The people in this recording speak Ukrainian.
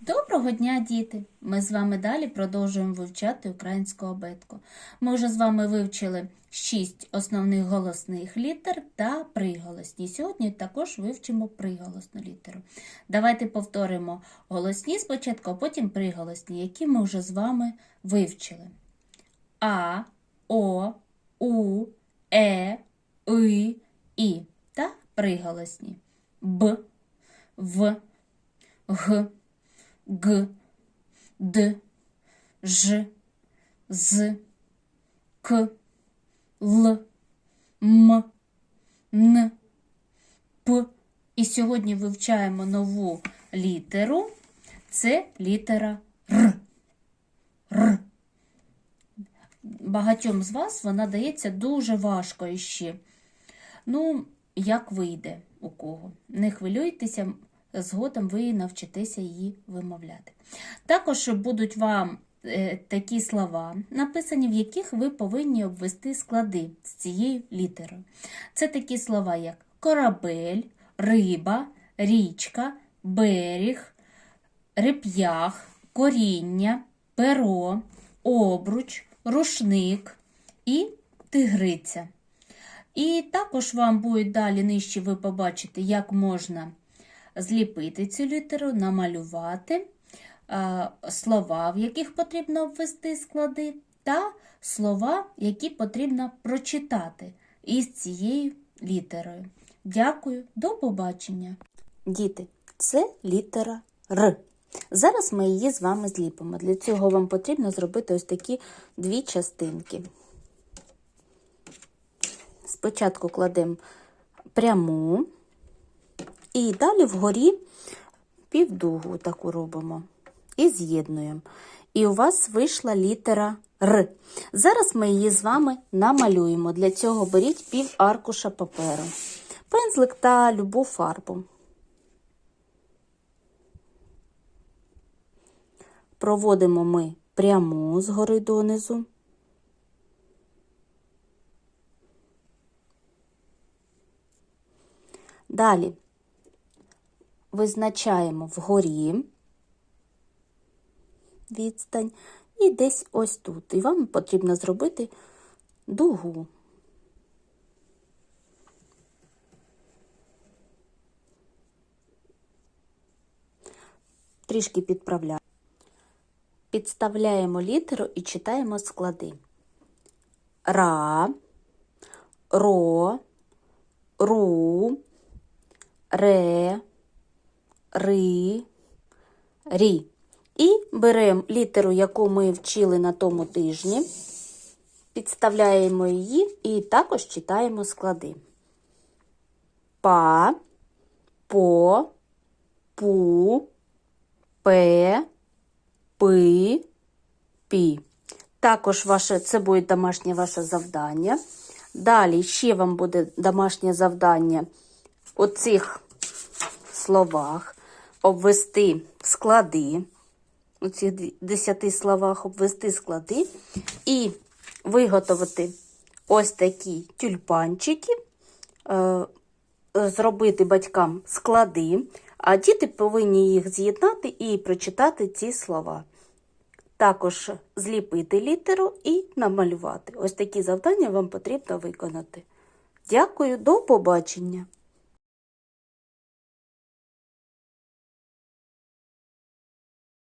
Доброго дня, діти! Ми з вами далі продовжуємо вивчати українську абетку. Ми вже з вами вивчили шість основних голосних літер та приголосні. Сьогодні також вивчимо приголосну літеру. Давайте повторимо голосні спочатку, а потім приголосні, які ми вже з вами вивчили. А, О, У, Е, И, І та приголосні. Б, В, Г, Г, Д, Ж, З, К, Л, М, Н, П. І сьогодні вивчаємо нову літеру. Це літера Р. Р. Багатьом з вас вона дається дуже важко іще. Ну, як вийде у кого. Не хвилюйтеся, згодом ви навчитеся її вимовляти. Також будуть вам е, такі слова, написані, в яких ви повинні обвести склади з цією літерою. Це такі слова, як корабель, риба, річка, берег, реп'ях, коріння, перо, обруч, рушник і тигриця. І також вам буде далі нижче ви побачите, як можна зліпити цю літеру, намалювати слова, в яких потрібно ввести склади, та слова, які потрібно прочитати із цією літерою. Дякую, до побачення. Діти, це літера Р. Зараз ми її з вами зліпимо. Для цього вам потрібно зробити ось такі дві частинки. Спочатку кладемо пряму і далі вгорі півдугу таку робимо і з'єднуємо. І у вас вийшла літера Р. Зараз ми її з вами намалюємо. Для цього беріть пів аркуша паперу, пензлик та любу фарбу. Проводимо ми пряму згори донизу. Далі визначаємо вгорі відстань і десь ось тут. І вам потрібно зробити дугу. Трішки підправляємо. Підставляємо літеру і читаємо склади. Ра, ро, ру, ре, ри, рі. І беремо літеру, яку ми вчили на тому тижні, підставляємо її і також читаємо склади. Па, по, пу, пе, пи, пі. Також ваше, це буде домашнє ваше завдання. Далі ще вам буде домашнє завдання у цих словах обвести склади. У цих 10 словах обвести склади і виготовити ось такі тюльпанчики, е, зробити батькам склади, а діти повинні їх з'єднати і прочитати ці слова. Також зліпити літеру і намалювати. Ось такі завдання вам потрібно виконати. Дякую, до побачення!